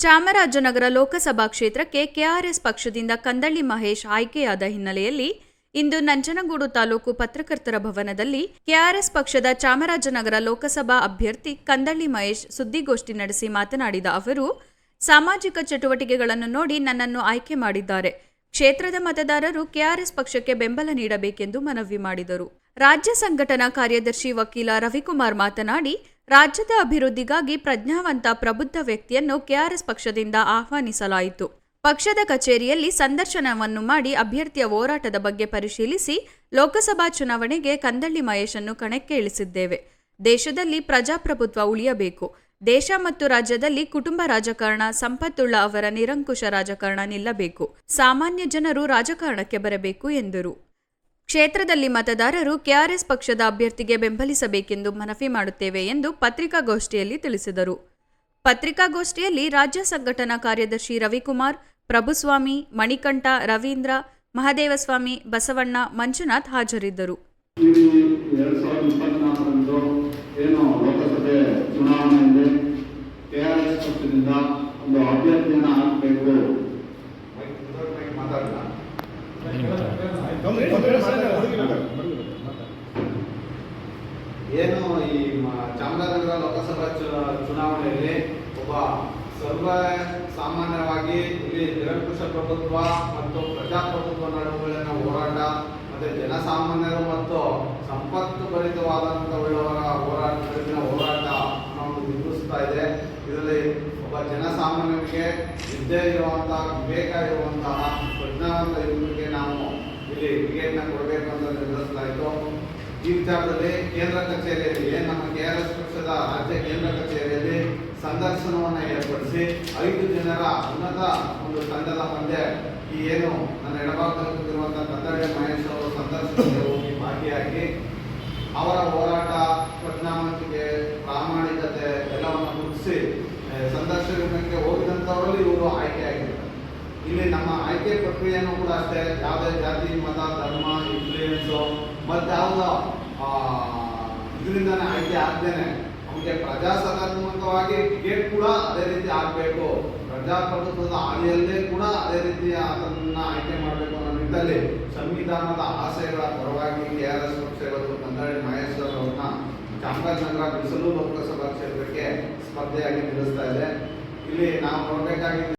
ಚಾಮರಾಜನಗರ ಲೋಕಸಭಾ ಕ್ಷೇತ್ರಕ್ಕೆ ಕೆಆರ್ಎಸ್ ಪಕ್ಷದಿಂದ ಕಂದಳ್ಳಿ ಮಹೇಶ್ ಆಯ್ಕೆಯಾದ ಹಿನ್ನೆಲೆಯಲ್ಲಿ ಇಂದು ನಂಜನಗೂಡು ತಾಲೂಕು ಪತ್ರಕರ್ತರ ಭವನದಲ್ಲಿ ಕೆಆರ್ಎಸ್ ಪಕ್ಷದ ಚಾಮರಾಜನಗರ ಲೋಕಸಭಾ ಅಭ್ಯರ್ಥಿ ಕಂದಳ್ಳಿ ಮಹೇಶ್ ಸುದ್ದಿಗೋಷ್ಠಿ ನಡೆಸಿ ಮಾತನಾಡಿದ ಅವರು, ಸಾಮಾಜಿಕ ಚಟುವಟಿಕೆಗಳನ್ನು ನೋಡಿ ನನ್ನನ್ನು ಆಯ್ಕೆ ಮಾಡಿದ್ದಾರೆ. ಕ್ಷೇತ್ರದ ಮತದಾರರು ಕೆಆರ್ಎಸ್ ಪಕ್ಷಕ್ಕೆ ಬೆಂಬಲ ನೀಡಬೇಕೆಂದು ಮನವಿ ಮಾಡಿದರು. ರಾಜ್ಯ ಸಂಘಟನಾ ಕಾರ್ಯದರ್ಶಿ ವಕೀಲ ರವಿಕುಮಾರ್ ಮಾತನಾಡಿ ರಾಜ್ಯದ ಅಭಿವೃದ್ಧಿಗಾಗಿ ಪ್ರಜ್ಞಾವಂತ ಪ್ರಬುದ್ಧ ವ್ಯಕ್ತಿಯನ್ನು ಕೆಆರ್ಎಸ್ ಪಕ್ಷದಿಂದ ಆಹ್ವಾನಿಸಲಾಯಿತು. ಪಕ್ಷದ ಕಚೇರಿಯಲ್ಲಿ ಸಂದರ್ಶನವನ್ನು ಮಾಡಿ ಅಭ್ಯರ್ಥಿಯ ಹೋರಾಟದ ಬಗ್ಗೆ ಪರಿಶೀಲಿಸಿ ಲೋಕಸಭಾ ಚುನಾವಣೆಗೆ ಕಂದಳ್ಳಿ ಮಹೇಶನ್ನು ಕಣಕ್ಕೆ ಇಳಿಸಿದ್ದೇವೆ ದೇಶದಲ್ಲಿ ಪ್ರಜಾಪ್ರಭುತ್ವ ಉಳಿಯಬೇಕು. ದೇಶ ಮತ್ತು ರಾಜ್ಯದಲ್ಲಿ ಕುಟುಂಬ ರಾಜಕಾರಣ, ಸಂಪತ್ತುಳ್ಳ ಅವರ ನಿರಂಕುಶ ರಾಜಕಾರಣ ನಿಲ್ಲಬೇಕು. ಸಾಮಾನ್ಯ ಜನರು ರಾಜಕಾರಣಕ್ಕೆ ಬರಬೇಕು ಎಂದರು. ಕ್ಷೇತ್ರದಲ್ಲಿ ಮತದಾರರು ಕೆಆರ್ಎಸ್ ಪಕ್ಷದ ಅಭ್ಯರ್ಥಿಗೆ ಬೆಂಬಲಿಸಬೇಕೆಂದು ಮನವಿ ಮಾಡುತ್ತೇವೆ ಎಂದು ಪತ್ರಿಕಾಗೋಷ್ಠಿಯಲ್ಲಿ ತಿಳಿಸಿದರು. ಪತ್ರಿಕಾಗೋಷ್ಠಿಯಲ್ಲಿ ರಾಜ್ಯ ಸಂಘಟನಾ ಕಾರ್ಯದರ್ಶಿ ರವಿಕುಮಾರ್, ಪ್ರಭುಸ್ವಾಮಿ, ಮಣಿಕಂಠ, ರವೀಂದ್ರ, ಮಹದೇವಸ್ವಾಮಿ, ಬಸವಣ್ಣ, ಮಂಜುನಾಥ್ ಹಾಜರಿದ್ದರು. ಚುನಾವಣೆಯಲ್ಲಿ ಒಂದು ಅಭ್ಯರ್ಥಿಯನ್ನು ಹಾಕಬೇಕು ಏನು ಈ ಚಾಮರಾಜನಗರ ಲೋಕಸಭಾ ಚುನಾವಣೆಯಲ್ಲಿ ಒಬ್ಬ ಸರ್ವ ಸಾಮಾನ್ಯವಾಗಿ ಇಲ್ಲಿ ನಿರಂಕುಶ ಪ್ರಭುತ್ವ ಮತ್ತು ಪ್ರಜಾಪ್ರಭುತ್ವ ನಡುವಿನ ಹೋರಾಟ, ಮತ್ತೆ ಜನಸಾಮಾನ್ಯರು ಮತ್ತು ಸಂಪತ್ತು ಭರಿತವಾದಂಥ ಉಳ್ಳವರ ಹೋರಾಟ ನಡುವಿನ ಹೋರಾಟ ನಾವು ನಿರ್ಮಿಸ್ತಾ ಇದೆ. ಇದರಲ್ಲಿ ಒಬ್ಬ ಜನಸಾಮಾನ್ಯರಿಗೆ ವಿದ್ಯೆ ಇರುವಂತಹ ವಿವೇಕ ಇರುವಂತಹ ಪ್ರಜ್ಞಾವಂತ ಯುವಕರಿಗೆ ನಾವು ಇಲ್ಲಿ ಟಿಕೆಟ್ನ ಕೊಡಬೇಕು ಅಂತ ಈ ವಿಚಾರದಲ್ಲಿ ಕೇಂದ್ರ ಕಚೇರಿಯಲ್ಲಿ ನಮ್ಮ ಕೆ ಆರ್ ಎಸ್ ಪಕ್ಷದ ರಾಜ್ಯ ಕೇಂದ್ರ ಕಚೇರಿಯಲ್ಲಿ ಸಂದರ್ಶನವನ್ನು ಏರ್ಪಡಿಸಿ ಐದು ಜನರ ಉನ್ನತ ಒಂದು ತಂಡದ ಮುಂದೆ ಈ ಏನು ನನ್ನ ಎಡಭಾಗದಲ್ಲಿ ಕೂತಿರುವಂತಹ ಕನ್ನಡ ಮಹೇಶ್ ಅವರು ಸಂದರ್ಶನಕ್ಕೆ ಹೋಗಿ ಭಾಗಿಯಾಗಿ ಅವರ ಹೋರಾಟ ಪ್ರಜ್ಞಾವಂತಿಕೆ ಪ್ರಾಮಾಣಿಕತೆ ಎಲ್ಲವನ್ನು ಗುರುತಿಸಿ ಸಂದರ್ಶನಕ್ಕೆ ಹೋಗಿದಂಥವರಲ್ಲಿ ಇವರು ಆಯ್ಕೆಯಾಗಿದ್ದಾರೆ. ಇಲ್ಲಿ ನಮ್ಮ ಆಯ್ಕೆ ಪ್ರಕ್ರಿಯೆಯನ್ನು ಕೂಡ ಅಷ್ಟೇ. ಯಾವುದೇ ಜಾತಿ, ಮತ, ಧರ್ಮ ಇನ್ಫ್ಲೂಯೆನ್ಸು ಮತ್ತೆ ಯಾವುದೋ ಇದರಿಂದಾನೆ ಆಯ್ಕೆ ಆಗ್ದೇನೆ. ನಮಗೆ ಪ್ರಜಾಸತ್ತಾತ್ಮಕವಾಗಿ ಟಿಕೆಟ್ ಕೂಡ ಅದೇ ರೀತಿ ಆಗಬೇಕು. ಪ್ರಜಾಪ್ರಭುತ್ವದ ಹಾದಿಯಲ್ಲೇ ಕೂಡ ಅದೇ ರೀತಿ ಅದನ್ನ ಆಯ್ಕೆ ಮಾಡಬೇಕು ಅನ್ನೋ ನಿಟ್ಟಿನಲ್ಲಿ ಸಂವಿಧಾನದ ಆಶಯಗಳ ಪರವಾಗಿ ಕೆ ಆರ್ ಎಸ್ ಪಕ್ಷ ಇವತ್ತು ಕಂದಾಳಿ ಮಹೇಶ್ ಅವ್ರನ್ನ ಚಾಮರಾಜನಗರ ಬಿಸಿಲು ಲೋಕಸಭಾ ಕ್ಷೇತ್ರಕ್ಕೆ ಸ್ಪರ್ಧೆಯಾಗಿ ನಿಲ್ಲಿಸ್ತಾ ಇದೆ. ಇಲ್ಲಿ ನಾವು ನೋಡಬೇಕಾಗಿ